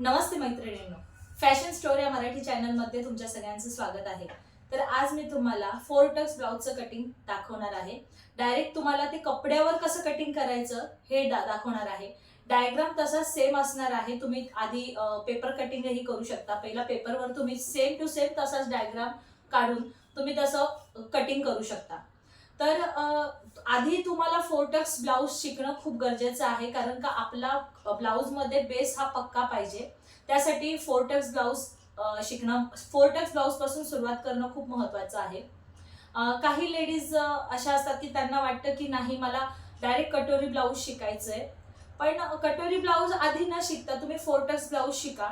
नमस्ते मैत्रिणींनो. Fashion story या मराठी चॅनलमध्ये तुमच्या सगळ्यांचं स्वागत आहे. तर आज मी तुम्हाला फोर टक्स ब्लाऊजचं कटिंग दाखवणार आहे. डायरेक्ट तुम्हाला ते कपड्यावर कसं कटिंग करायचं हे दा दाखवणार आहे. डायग्राम तसाच सेम असणार आहे. तुम्ही आधी पेपर कटिंगही करू शकता. पहिला पेपरवर तुम्ही सेम टू सेम तसाच डायग्राम काढून तुम्ही तसं कटिंग करू शकता. तर आधी तुम्हाला फोरटक्स ब्लाऊज शिकणं खूप गरजेचं आहे कारण का आपला ब्लाऊजमध्ये बेस हा पक्का पाहिजे. त्यासाठी फोरटक्स ब्लाऊज शिकणं फोरटक्स ब्लाऊजपासून सुरुवात करणं खूप महत्त्वाचं आहे. काही लेडीज अशा असतात की त्यांना वाटतं की नाही मला डायरेक्ट कटोरी ब्लाऊज शिकायचं आहे पण कटोरी ब्लाऊज आधी न शिकता तुम्ही फोरटक्स ब्लाऊज शिका.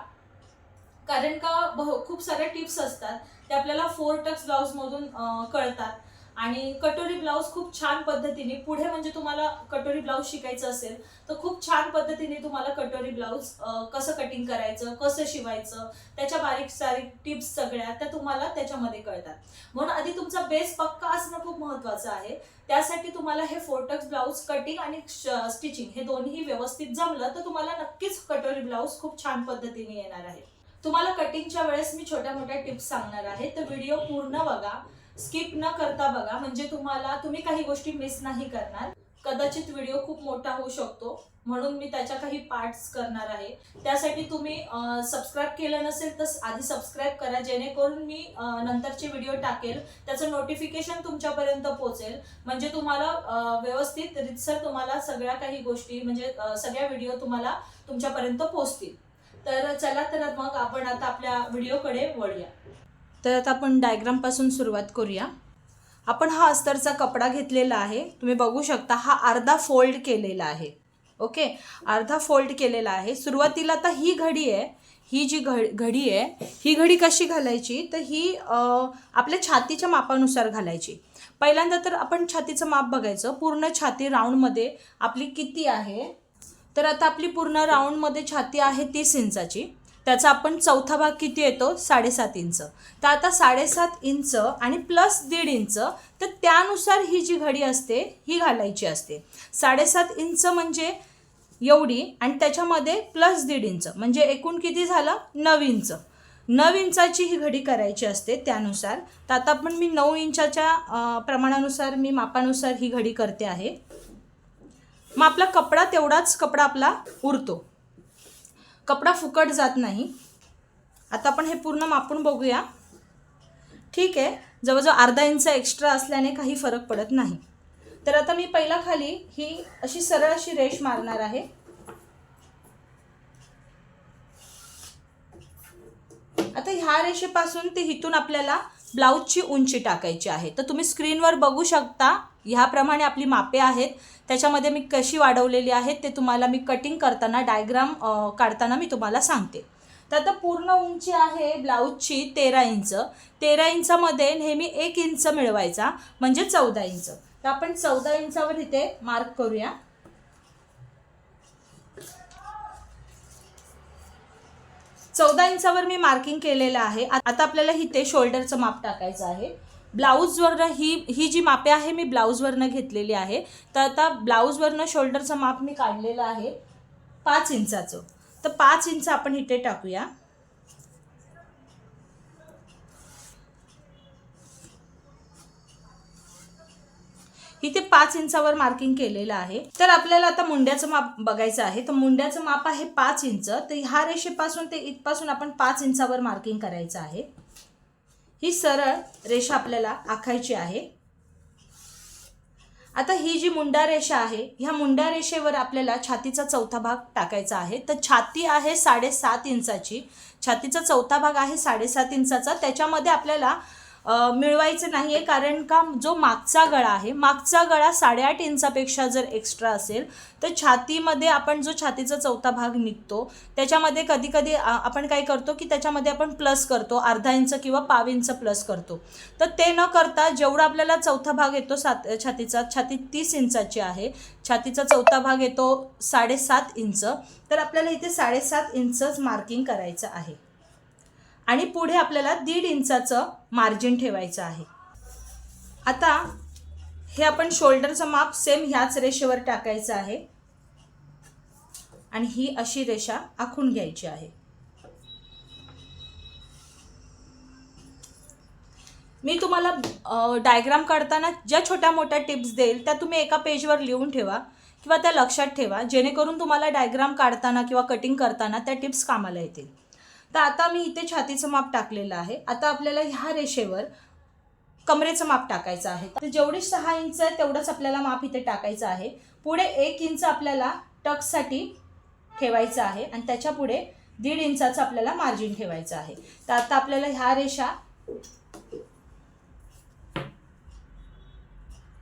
कारण का बहु- खूप साऱ्या टिप्स असतात ते आपल्याला फोर्टक्स ब्लाऊजमधून कळतात. आणि कटोरी ब्लाऊज खूप छान पद्धतीने पुढे म्हणजे तुम्हाला कटोरी ब्लाऊज शिकायचं असेल तर खूप छान पद्धतीने तुम्हाला कटोरी ब्लाऊज कसं कटिंग करायचं कसं शिवायचं त्याच्या बारीक सारीक टिप्स सगळ्या त्या तुम्हाला त्याच्यामध्ये कळतात. म्हणून आधी तुमचा बेस पक्का असणं खूप महत्वाचं आहे. त्यासाठी तुम्हाला हे फोर्टक्स ब्लाऊज कटिंग आणि स्टिचिंग हे दोन्ही व्यवस्थित जमलं तर तुम्हाला नक्कीच कटोरी ब्लाऊज खूप छान पद्धतीने येणार आहे. तुम्हाला कटिंगच्या वेळेस मी छोट्या मोठ्या टिप्स सांगणार आहे तर व्हिडिओ पूर्ण बघा. स्किप न करता बघा म्हणजे तुम्हाला तुम्ही काही गोष्टी मिस नाही करणार. कदाचित व्हिडिओ खूप मोठा होऊ शकतो म्हणून मी त्याच्या काही पार्ट्स करणार आहे. त्यासाठी तुम्ही सबस्क्राईब केलं नसेल तर आधी सबस्क्राईब करा जेणेकरून मी नंतरचे व्हिडिओ टाकेल. त्याचं नोटिफिकेशन तुमच्यापर्यंत पोहोचेल. म्हणजे तुम्हाला व्यवस्थित रितसर तुम्हाला सगळ्या काही गोष्टी म्हणजे सगळ्या व्हिडिओ तुम्हाला तुमच्यापर्यंत पोहोचतील. तर चला तर मग आपण आता आपल्या व्हिडिओकडे वळूया. तर आता आपण डायग्रामपासून सुरुवात करूया. आपण हा अस्तरचा कपडा घेतलेला आहे. तुम्ही बघू शकता हा अर्धा फोल्ड केलेला आहे. ओके अर्धा फोल्ड केलेला आहे. सुरुवातीला आता ही घडी आहे. ही जी घ घडी आहे ही घडी कशी घालायची? तर ही आपल्या छातीच्या मापानुसार घालायची. पहिल्यांदा तर आपण छातीचं माप बघायचं. पूर्ण छाती राऊंडमध्ये आपली किती आहे? तर आता आपली पूर्ण राऊंडमध्ये छाती आहे तीस इंचाची. त्याचा आपण चौथा भाग किती येतो? साडेसात इंच. तर आता साडेसात इंच आणि प्लस दीड इंच तर त्यानुसार ही जी घडी असते ही घालायची असते. साडेसात इंच म्हणजे एवढी आणि त्याच्यामध्ये प्लस दीड इंच म्हणजे एकूण किती झालं? नऊ इंच. नऊ इंचाची ही घडी करायची असते त्यानुसार. तर आता पण मी नऊ इंचाच्या प्रमाणानुसार मी मापानुसार ही घडी करते आहे. मग आपला कपडा तेवढाच कपडा आपला उरतो. कपडा फुकट जात नाही. आता आपण हे पूर्ण मापून बघूया. ठीक आहे. जवळजवळ अर्धा इंच एक्स्ट्रा असल्याने काही फरक पडत नाही. तर आता मी पहिला खाली ही अशी सरळ अशी रेष मारणार आहे. आता ह्या रेषेपासून ते इथून आपल्याला ब्लाऊजची उंची टाकायची आहे. तर तुम्ही स्क्रीनवर बघू शकता ह्याप्रमाणे आपली मापे आहेत. त्याच्यामध्ये मी कशी वाढवलेली आहेत ते तुम्हाला मी कटिंग करताना डायग्राम काढताना मी तुम्हाला सांगते. तर आता पूर्ण उंची आहे ब्लाऊजची तेरा इंच. तेरा इंचामध्ये नेहमी एक इंच मिळवायचा म्हणजे चौदा इंच. तर आपण चौदा इंचावर इथे मार्क करूया. चौदा इंचावर मी मार्किंग केलेलं आहे. आता आपल्याला इथे शोल्डरचं माप टाकायचं आहे. ब्लाऊजवरनं ही ही जी मापे आहे मी ब्लाऊजवरनं घेतलेली आहे. तर आता ब्लाऊजवरनं शोल्डरचं माप मी काढलेलं आहे पाच इंचाचं. तर पाच इंच आपण इथे टाकूया. इथे पाच इंचावर मार्किंग केलेलं आहे. तर आपल्याला आता मुंड्याचं माप बघायचं आहे. तर मुंड्याचं माप आहे पाच इंच. तर ह्या रेषेपासून ते इथपासून आपण पाच इंचावर मार्किंग करायचं आहे. ही सरळ रेषा आपल्याला आखायची आहे. आता ही जी मुंडा रेषा आहे ह्या मुंडा रेषेवर आपल्याला छातीचा चौथा भाग टाकायचा आहे. तर छाती आहे साडेसात इंचाची. छातीचा चौथा भाग आहे साडेसात इंचाचा. त्याच्यामध्ये आपल्याला मिळवायचं नाही आहे कारण का जो मागचा गळा आहे मागचा गळा साडेआठ इंचापेक्षा जर एक्स्ट्रा असेल तर छातीमध्ये आपण जो छातीचा चौथा भाग निघतो त्याच्यामध्ये कधीकधी आपण काय करतो की त्याच्यामध्ये आपण प्लस करतो अर्धा इंच किंवा पाव इंच प्लस करतो. तर ते न करता जेवढा आपल्याला चौथा भाग येतो सात छातीचा छाती तीस इंचाची आहे छातीचा चौथा भाग येतो साडेसात इंच तर आपल्याला इथे साडेसात इंचच मार्किंग करायचं आहे. आणि पुढे आपल्याला दीड इंचाचं मार्जिन ठेवायचं आहे. आता हे आपण शोल्डरचं माप सेम ह्याच रेषेवर टाकायचं आहे. आणि ही अशी रेषा आखून घ्यायची आहे. मी तुम्हाला डायग्राम काढताना ज्या छोट्या मोठ्या टिप्स देईल त्या तुम्ही एका पेजवर लिहून ठेवा किंवा त्या लक्षात ठेवा जेणेकरून तुम्हाला डायग्राम काढताना किंवा कटिंग करताना त्या टिप्स कामाला येतील. तर आता मी इथे छातीचं माप टाकलेलं आहे. आता आपल्याला ह्या रेषेवर कमरेचं माप टाकायचं आहे. तर जेवढी सहा इंच आहे तेवढंच आपल्याला माप इथे टाकायचं आहे. पुढे एक इंच आपल्याला टक्ससाठी ठेवायचं आहे आणि त्याच्या पुढे दीड इंचाचं आपल्याला मार्जिन ठेवायचं आहे. तर आता आपल्याला ह्या रेषा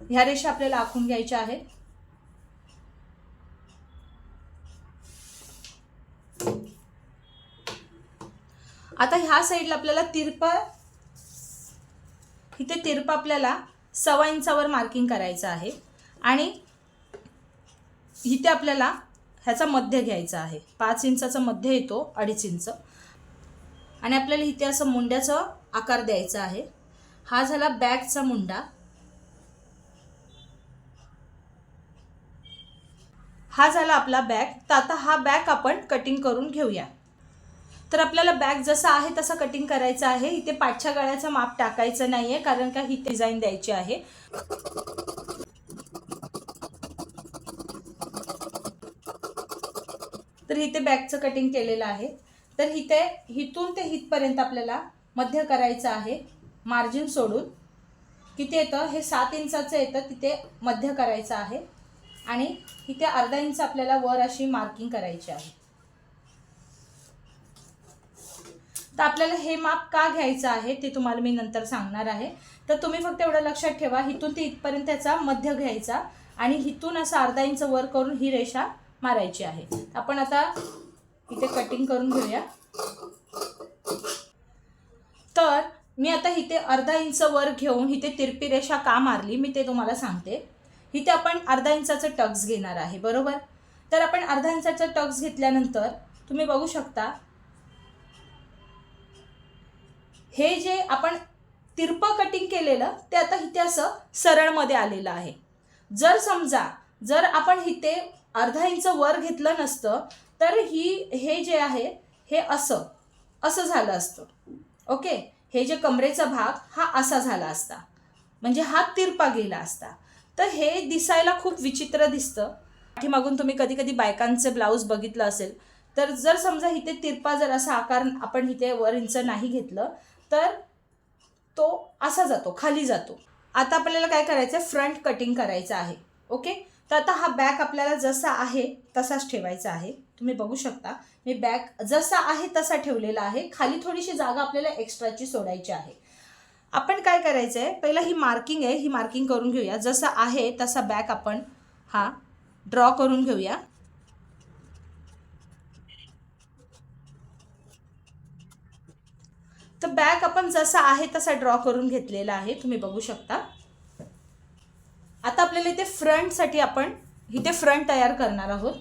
ह्या रेषा आपल्याला आखून घ्यायच्या आहेत. आता ह्या साईडला आपल्याला तिरपा इथे तिरपा आपल्याला सव्वा इंचावर मार्किंग करायचं आहे. आणि इथे आपल्याला ह्याचा मध्य घ्यायचा आहे. पाच इंचाचा मध्य येतो अडीच इंच. आणि आपल्याला इथे असं मुंड्याचा आकार द्यायचा आहे. हा झाला बॅगचा मुंडा. हा झाला आपला बॅग. तर आता हा बॅग आपण कटिंग करून घेऊया. तर आपल्याला बॅग जसा आहे तसा कटिंग करायचा आहे. इथे पाठच्या गळ्याचं माप टाकायचं नाही आहे कारण का ही डिझाईन द्यायची आहे. तर इथे बॅगचं कटिंग केलेलं आहे. तर इथे हिथून ते हितपर्यंत आपल्याला मध्य करायचं आहे मार्जिन सोडून. किती येतं? हे सात इंचाचं येतं तिथे मध्य करायचं आहे. आणि इथे अर्धा इंच आपल्याला वर अशी मार्किंग करायची आहे. तर आपल्याला हे माप का घ्यायचं आहे ते तुम्हाला मी नंतर सांगणार आहे. तर तुम्ही फक्त एवढं लक्षात ठेवा इथून ते इथपर्यंत त्याचा मध्य घ्यायचा आणि इथून असं अर्धा इंच वर करून ही रेषा मारायची आहे. आपण आता इथे कटिंग करून घेऊया. तर मी आता इथे अर्धा इंच वर घेऊन इथे तिरपी रेषा का मारली मी ते तुम्हाला सांगते. इथे आपण अर्धा इंचाचं टक्स घेणार आहे बरोबर? तर आपण अर्धा इंचाचं टक्स घेतल्यानंतर तुम्ही बघू शकता हे जे आपण तिरपं कटिंग केलेलं ते आता इथे असं सरळमध्ये आलेलं आहे. जर समजा जर आपण इथे अर्धा इंच वर घेतलं नसतं तर ही हे जे आहे हे असं असं झालं असतं. ओके? हे जे कमरेचा भाग हा असा झाला असता. म्हणजे हा तिरपा गेला असता. तर हे दिसायला खूप विचित्र दिसतं. पाठीमागून तुम्ही कधी कधी बायकांचे ब्लाऊज बघितलं असेल तर जर समजा इथे तिरपा जर असा आकार आपण इथे वर इंच नाही घेतलं तर तो असा जातो खाली जातो. आता आपल्याला काय करायचं आहे फ्रंट कटिंग करायचं आहे. ओके? तर आता हा बॅग आपल्याला जसा आहे तसाच ठेवायचा आहे. तुम्ही बघू शकता. मी बॅग जसा आहे तसा ठेवलेला आहे. खाली थोडीशी जागा आपल्याला एक्स्ट्राची सोडायची आहे. आपण काय करायचं आहे पहिला ही मार्किंग आहे. ही मार्किंग करून घेऊया. जसं आहे तसा बॅग आपण हा ड्रॉ करून घेऊया. तर बॅग आपण जसा आहे तसा ड्रॉ करून घेतलेला आहे. तुम्ही बघू शकता. आता आपल्याला इथे फ्रंटसाठी आपण इथे फ्रंट तयार करणार आहोत.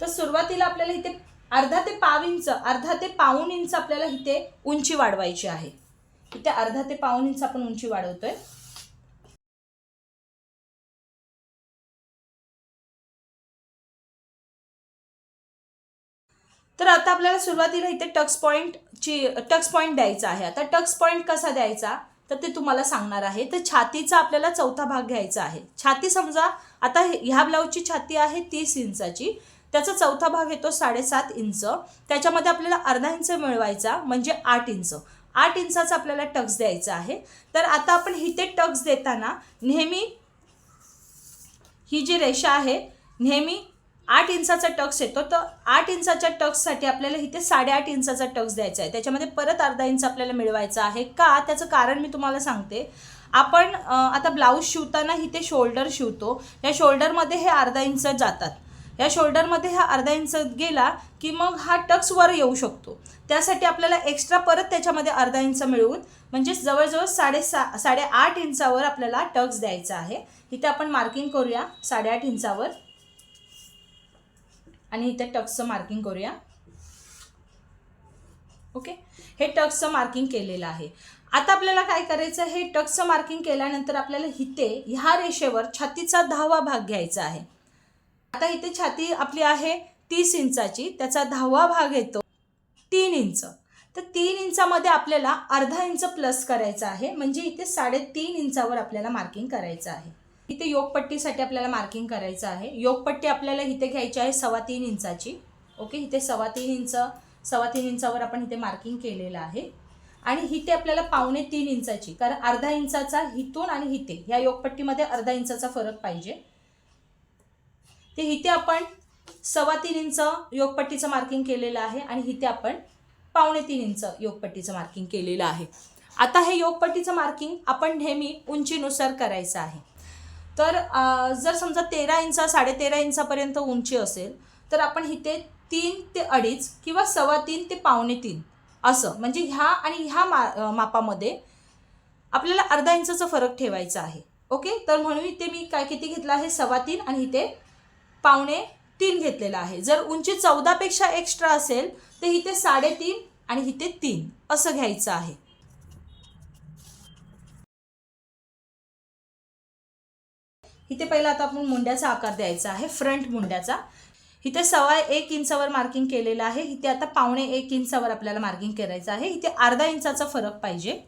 तर सुरुवातीला आपल्याला इथे अर्धा ते पाव इंच अर्धा ते पाऊन इंच आपल्याला इथे उंची वाढवायची आहे. इथे अर्धा ते पाऊन इंच आपण उंची वाढवतोय. तर आता आपल्याला सुरुवातीला इथे टक्स पॉईंटची टक्स पॉईंट द्यायचा आहे. आता टक्स पॉईंट कसा द्यायचा? तर ते तुम्हाला सांगणार आहे. तर छातीचा आपल्याला चौथा भाग घ्यायचा आहे. छाती समजा आता हे- ह्या ब्लाऊजची छाती आहे तीस इंचाची. त्याचा चौथा भाग येतो साडेसात इंच. त्याच्यामध्ये आपल्याला अर्धा इंच मिळवायचा म्हणजे आठ इंच. आठ इंचाचा आपल्याला टक्स द्यायचा आहे. तर आता आपण इथे टक्स देताना नेहमी ही जी रेषा आहे नेहमी आठ इंचाचा टक्स येतो तर आठ इंचाच्या टक्ससाठी आपल्याला इथे साडेआठ इंचाचा टक्स द्यायचा आहे. त्याच्यामध्ये परत अर्धा इंच आपल्याला मिळवायचा आहे का? त्याचं कारण मी तुम्हाला सांगते. आपण आता ब्लाऊज शिवताना इथे शोल्डर शिवतो. या शोल्डरमध्ये हे अर्धा इंच जातात. या शोल्डरमध्ये हा अर्धा इंच गेला की मग हा टक्स वर येऊ शकतो. त्यासाठी आपल्याला एक्स्ट्रा परत त्याच्यामध्ये अर्धा इंच मिळवून म्हणजे जवळजवळ साडेसा साडेआठ इंचावर आपल्याला टक्स द्यायचा आहे. इथे आपण मार्किंग करूया. साडेआठ इंचावर आणि इथे टक्सचं मार्किंग करूया. ओके? हे टक्सचं मार्किंग केलेलं आहे. आता आपल्याला काय करायचं हे टक्सचं मार्किंग केल्यानंतर आपल्याला इथे ह्या रेषेवर छातीचा दहावा भाग घ्यायचा आहे. आता इथे छाती आपली आहे तीस इंचाची त्याचा दहावा भाग येतो तीन इंच. तर तीन इंचामध्ये आपल्याला अर्धा इंच प्लस करायचं आहे. म्हणजे इथे साडेतीन इंचावर आपल्याला मार्किंग करायचं आहे. इथे योगपट्टीसाठी आपल्याला मार्किंग करायचं आहे. योगपट्टी आपल्याला इथे घ्यायची आहे सव्वा तीन इंचाची. ओके? इथे सव्वा तीन इंच सव्वा तीन इंचावर आपण इथे मार्किंग केलेलं आहे. आणि इथे आपल्याला पावणे तीन इंचाची कारण अर्धा इंचाचा हिथून आणि हिते ह्या योगपट्टीमध्ये अर्धा इंचाचा फरक पाहिजे. ते इथे आपण सव्वा तीन इंच योगपट्टीचं मार्किंग केलेलं आहे आणि इथे आपण पावणे तीन इंच योगपट्टीचं मार्किंग केलेलं आहे. आता हे योगपट्टीचं मार्किंग आपण नेहमी उंचीनुसार करायचं आहे. तर जर समजा तेरा इंचा साडेतेरा इंचापर्यंत उंची असेल तर आपण इथे तीन ते अडीच किंवा सव्वा तीन ते पावणे तीन असं म्हणजे ह्या आणि ह्या मा मापामध्ये आपल्याला अर्धा इंचाचा फरक ठेवायचा आहे. ओके? तर म्हणून इथे मी काय किती घेतलं आहे? सव्वा तीन आणि इथे पावणे तीन घेतलेला आहे. जर उंची चौदापेक्षा एक्स्ट्रा असेल तर इथे साडेतीन आणि इथे तीन असं घ्यायचं आहे. इथे पहिला आता आपण मुंड्याचा आकार द्यायचा आहे फ्रंट मुंड्याचा. इथे सवा एक इंचावर मार्किंग केलेलं आहे इथे आता पावणे एक इंचावर आपल्याला मार्किंग करायचं आहे. इथे अर्धा इंचाचा फरक पाहिजे.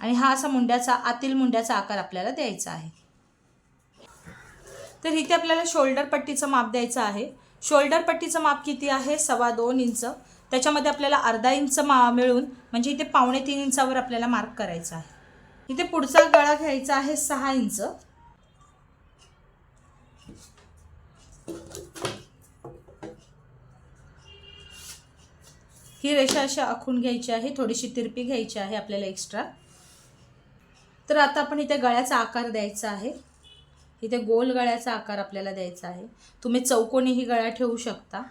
आणि हा असा मुंड्याचा आतील मुंड्याचा आकार आपल्याला द्यायचा आहे. तर इथे आपल्याला शोल्डर पट्टीचं माप द्यायचं आहे. शोल्डर पट्टीचं माप किती आहे? सव्वा दोन इंच. त्याच्यामध्ये आपल्याला अर्धा इंच मा मिळून म्हणजे इथे पावणे तीन इंचावर आपल्याला मार्क करायचा आहे. इथे पुढचा गळा घ्यायचा आहे सहा इंच. ही रेषा अशी आखून घ्यायची आहे थोडीशी तिरपी घ्यायची आहे आपल्याला एक्स्ट्रा तर आता आपण इथे गळ्याचा आकार द्यायचा आहे. इथे गोल गळ्याचा आकार आपल्याला द्यायचा आहे. तुम्ही चौकोनीही गळा ठेवू शकता.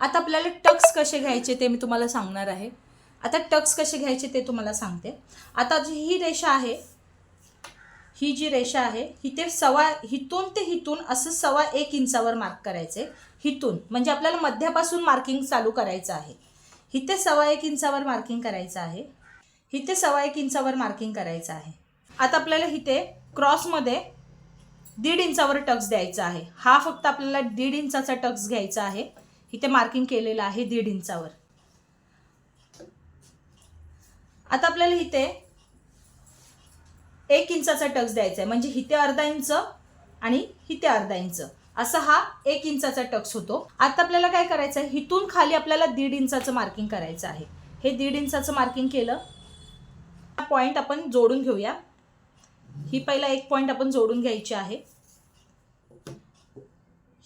आता आपल्याला टक्स कसे घ्यायचे ते मी तुम्हाला सांगणार आहे. आता टक्स कसे घ्यायचे ते तुम्हाला सांगते. आता जी ही रेषा आहे ही जी रेषा आहे इथे सवा हिथून ते हिथून असं सव्वा एक इंचावर मार्क करायचे. हिथून म्हणजे आपल्याला मध्यापासून मार्किंग चालू करायचं आहे. इथे सवा एक इंचावर मार्किंग करायचं आहे. इथे सवा एक इंचावर मार्किंग करायचं आहे. आता आपल्याला इथे क्रॉसमध्ये दीड इंचावर टक्स द्यायचा आहे. हा फक्त आपल्याला दीड इंचाचा टक्स घ्यायचा आहे. इथे मार्किंग केलेलं आहे दीड इंचावर. आता आपल्याला इथे एक इंचाचा टक्स द्यायचा आहे. म्हणजे इथे अर्धा इंच आणि इथे अर्धा इंच. असा हा एक इंचाचा टक्स होतो. आता आपल्याला काय करायचं आहे? इथून खाली आपल्याला दीड इंचाचं मार्किंग करायचं आहे. हे दीड इंचाचं मार्किंग केलं. हा पॉईंट आपण जोडून घेऊया. ही पहिला एक पॉईंट आपण जोडून घ्यायची आहे.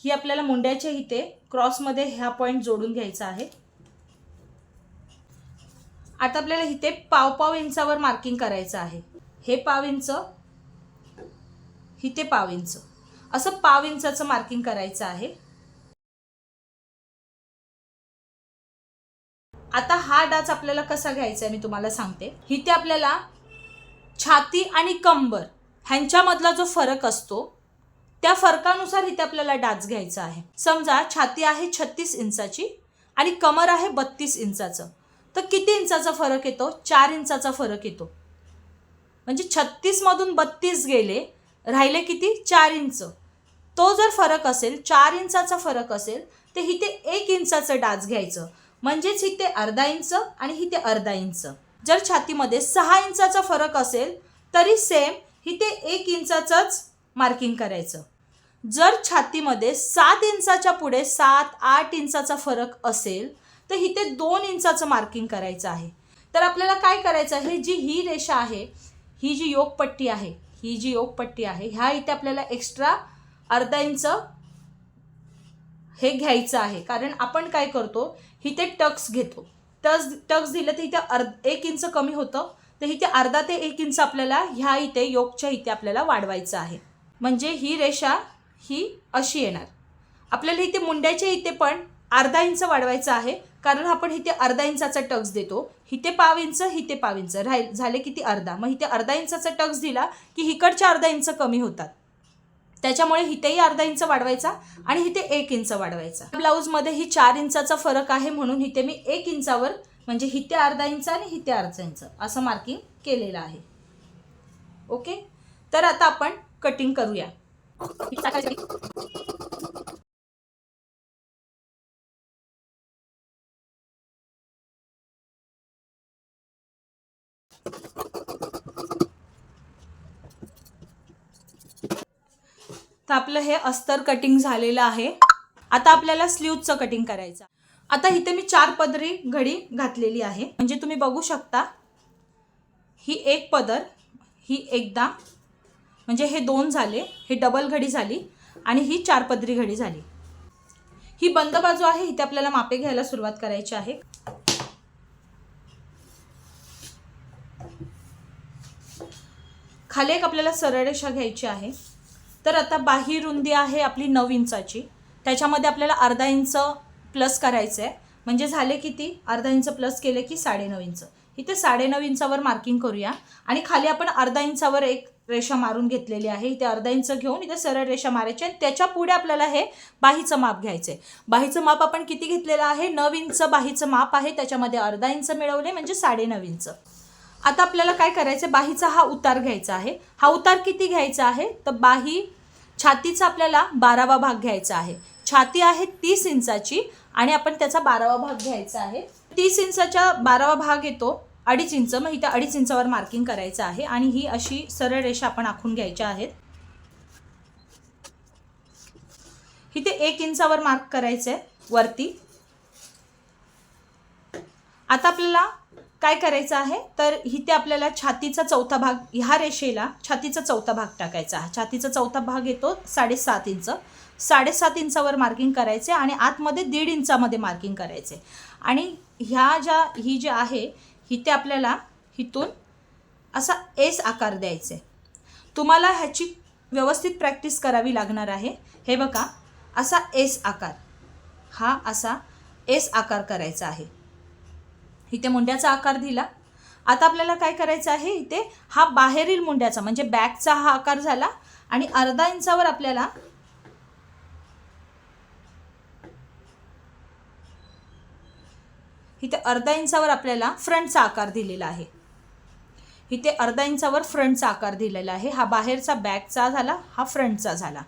ही आपल्याला मुंड्याच्या इथे क्रॉसमध्ये ह्या पॉईंट जोडून घ्यायचा आहे. आता आपल्याला इथे पाव पाव इंचावर मार्किंग करायचं आहे. हे पाव इंच इथे पाव इंच. असं पाव इंचाचं मार्किंग करायचं आहे. आता हा डाच आपल्याला कसा घ्यायचा आहे मी तुम्हाला सांगते. इथे आपल्याला छाती आणि कंबर ह्यांच्यामधला जो फरक असतो त्या फरकानुसार इथे आपल्याला डाच घ्यायचा आहे. समजा छाती आहे छत्तीस इंचाची आणि कमर आहे बत्तीस इंचाचं. तर किती इंचाचा फरक येतो? चार इंचाचा फरक येतो. म्हणजे छत्तीसमधून बत्तीस गेले राहिले किती? चार इंच. तो जर फरक असेल चार इंचाचा फरक असेल तर इथे एक इंचाचं डाच घ्यायचं. म्हणजेच इथे अर्धा इंच आणि इथे अर्धा इंच. जर छातीमध्ये सहा इंचाचा फरक असेल तरी सेम इथे एक इंचाचंच मार्किंग करायचं. जर छातीमध्ये सात इंचाच्या पुढे सात आठ इंचाचा फरक असेल तर इथे दोन इंचाचं मार्किंग करायचं आहे. तर आपल्याला काय करायचं आहे? जी ही रेषा आहे ही जी योगपट्टी आहे ही जी योगपट्टी आहे ह्या इथे आपल्याला एक्स्ट्रा अर्धा इंच हे घ्यायचं आहे. कारण आपण काय करतो? इथे टक्स घेतो. टक्स टक्स दिलं तर इथे अर्ध एक इंच कमी होतं. तर इथे अर्धा ते एक इंच आपल्याला ह्या इथे योगच्या इथे आपल्याला वाढवायचं आहे. म्हणजे ही रेषा ही अशी येणार. आपल्याला इथे मुंड्याच्या इथे पण अर्धा इंच वाढवायचं आहे. कारण आपण इथे अर्धा इंचाचा टक्स देतो. इथे पाव इंच इथे पाव इंच. राहील झाले किती अर्धा? मग इथे अर्धा इंचाचा टक्स दिला की इकडच्या अर्धा इंच कमी होतात. त्याच्यामुळे इथेही अर्धा इंच वाढवायचा आणि इथे एक इंच वाढवायचा. ब्लाऊजमध्ये ही चार इंचाचा फरक आहे म्हणून इथे मी एक इंचावर म्हणजे इथे अर्धा इंच आणि इथे अर्धा इंच असं मार्किंग केलेलं आहे. ओके तर आता आपण कटिंग करूया. तर आपलं हे अस्तर कटिंग झालेलं आहे. आता आपल्याला स्लीवचं कटिंग करायचं आता इथे मी चार पदरी घडी घातलेली आहे. म्हणजे तुम्ही बघू शकता ही एक पदर ही एकदा म्हणजे हे दोन झाले हे डबल घडी झाली आणि ही चार पदरी घडी झाली. ही बंद बाजू आहे इथे आपल्याला मापे घ्यायला सुरुवात करायची आहे. खाली एक आपल्याला सरळ रेषा घ्यायची आहे. तर आता बाही रुंदी आहे आपली नऊ इंचाची. त्याच्यामध्ये आपल्याला अर्धा इंच प्लस करायचं आहे म्हणजे झाले किती? अर्धा इंच प्लस केले की साडेनऊ इंच. इथे साडेनऊ इंचावर मार्किंग करूया. आणि खाली आपण अर्धा इंचावर एक रेषा मारून घेतलेली आहे. इथे अर्धा इंच घेऊन इथे सरळ रेषा मारायची आणि त्याच्या पुढे आपल्याला हे बाहीचं माप घ्यायचं आहे बाहीचं माप आपण किती घेतलेलं आहे? नऊ इंच बाहीचं माप आहे. त्याच्यामध्ये अर्धा इंच मिळवले म्हणजे साडेनऊ इंच. आता आपल्याला काय करायचं आहे बाहीचा हा उतार घ्यायचा आहे. हा उतार किती घ्यायचा आहे? तर बाही छातीचा आपल्याला बारावा भाग घ्यायचा आहे. छाती आहे तीस इंचाची आणि आपण त्याचा बारावा भाग घ्यायचा आहे. तीस इंचाच्या बारावा भाग येतो अडीच इंच. मग इथं अडीच इंचावर मार्किंग करायचं आहे आणि ही अशी सरळ रेषा आपण आखून घ्यायच्या आहेत. इथे एक इंचावर मार्क करायचं आहे वरती. आता आपल्याला काय करायचं आहे? तर इथे आपल्याला छातीचा चौथा भाग ह्या रेषेला छातीचा चौथा भाग टाकायचा आहे. छातीचा चौथा भाग येतो साडेसात इंच. साडेसात इंचावर मार्किंग करायचे आणि आतमध्ये दीड इंचामध्ये मार्किंग करायचे. आणि ह्या ज्या ही जी आहे इथे आपल्याला इथून असा एस आकार द्यायचे. तुम्हाला ह्याची व्यवस्थित प्रॅक्टिस करावी लागणार आहे. हे बघा असा एस आकार. हा असा एस आकार करायचा आहे. इथे मुंड्याचा आकार दिला. आता आपल्याला काय करायचं आहे इथे हा बाहेरील मुंड्याचा म्हणजे बॅकचा हा आकार झाला आणि अर्धा इंचावर आपल्याला इथे अर्धा इंचावर आपल्याला फ्रंटचा आकार दिलेला आहे. इथे अर्धा इंचावर फ्रंटचा आकार दिलेला आहे. हा बाहेरचा बॅकचा झाला हा फ्रंटचा झाला.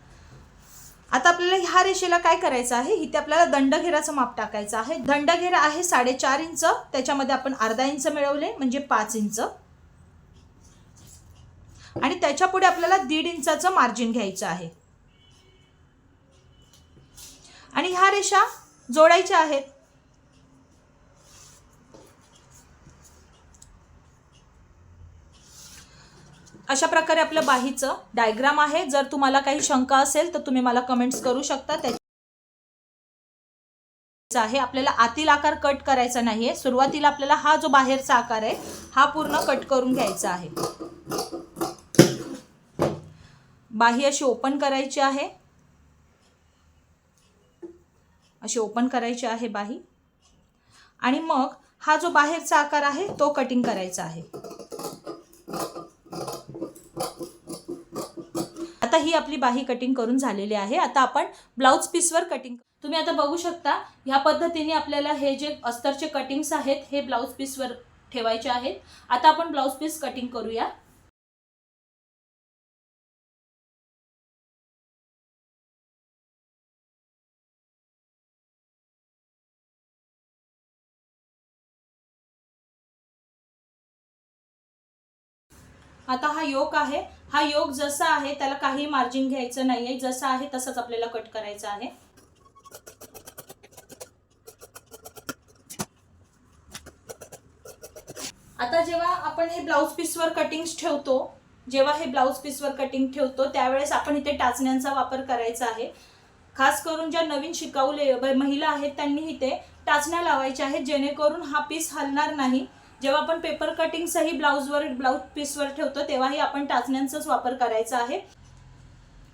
आता आपल्याला ह्या रेषेला काय करायचं आहे? इथे आपल्याला दंडघेराचं माप टाकायचं आहे. दंडघेरा आहे साडेचार इंच. त्याच्यामध्ये आपण अर्धा इंच मिळवले म्हणजे पाच इंच. आणि त्याच्या पुढे आपल्याला दीड इंचाचं मार्जिन घ्यायचं आहे. आणि ह्या रेषा जोडायच्या आहेत. अशा प्रकारे आपलं बाहीचं डायग्राम आहे. जर तुम्हाला काही शंका असेल तर तुम्ही मला कमेंट्स करू शकता. त्याच्या आहे आपल्याला आतील आकार कट करायचा नाही आहे सुरुवातीला आपल्याला हा जो बाहेरचा आकार आहे हा पूर्ण कट करून घ्यायचा आहे. बाही अशी ओपन करायची आहे. अशी ओपन करायची आहे बाही. आणि मग हा जो बाहेरचा आकार आहे तो कटिंग करायचा आहे. आता ही आपली बाही कटिंग करून झालेली आहे. आता आपण ब्लाऊज पीसवर कटिंग तुम्ही आता बघू शकता ह्या पद्धतीने आपल्याला हे जे अस्तरचे कटिंग्स आहेत हे ब्लाऊज पीसवर ठेवायचे आहेत. आता आपण ब्लाऊज पीस कटिंग करूया. आता हा योग आहे. हा योग जसा आहे त्याला काही मार्जिन घ्यायचं नाही आहे जसा आहे तसंच आपल्याला कट करायचं आहे. आता जेव्हा आपण हे ब्लाऊज पीसवर कटिंग्स ठेवतो जेव्हा हे ब्लाऊज पीसवर कटिंग ठेवतो त्यावेळेस आपण इथे टाचण्यांचा वापर करायचा आहे. खास करून ज्या नवीन शिकाऊ महिला आहेत त्यांनी इथे टाचण्या लावायच्या आहेत जेणेकरून हा पीस हलणार नाही. जेव्हा आपण पेपर कटिंगसही ब्लाऊजवर ब्लाऊज पीसवर ठेवतो तेव्हाही आपण टाचण्यांचाच वापर करायचा आहे.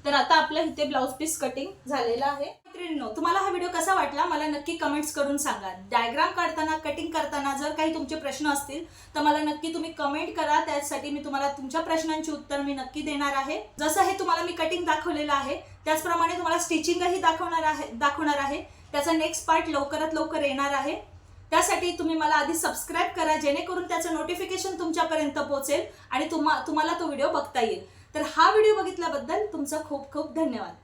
तर आता आपल्या इथे ब्लाऊज पीस कटिंग झालेला आहे. मैत्रिणींनो तुम्हाला हा व्हिडिओ कसा वाटला? मला नक्की कमेंट्स करून सांगा. डायग्राम काढताना कटिंग करताना जर काही तुमचे प्रश्न असतील तर मला नक्की तुम्ही कमेंट करा. त्यासाठी मी तुम्हाला तुमच्या प्रश्नांची उत्तर मी नक्की देणार आहे. जसं हे तुम्हाला मी कटिंग दाखवलेलं आहे त्याचप्रमाणे तुम्हाला स्टिचिंगही दाखवणार आहे दाखवणार आहे. त्याचा नेक्स्ट पार्ट लवकरात लवकर येणार आहे. त्यासाठी तुम्ही मला आधी सबस्क्राईब करा जेणेकरून त्याचं नोटिफिकेशन तुमच्यापर्यंत पोहोचेल आणि तुम्हा तुम्हाला तो व्हिडिओ बघता येईल. तर हा व्हिडिओ बघितल्याबद्दल तुमचा खूप खूप धन्यवाद.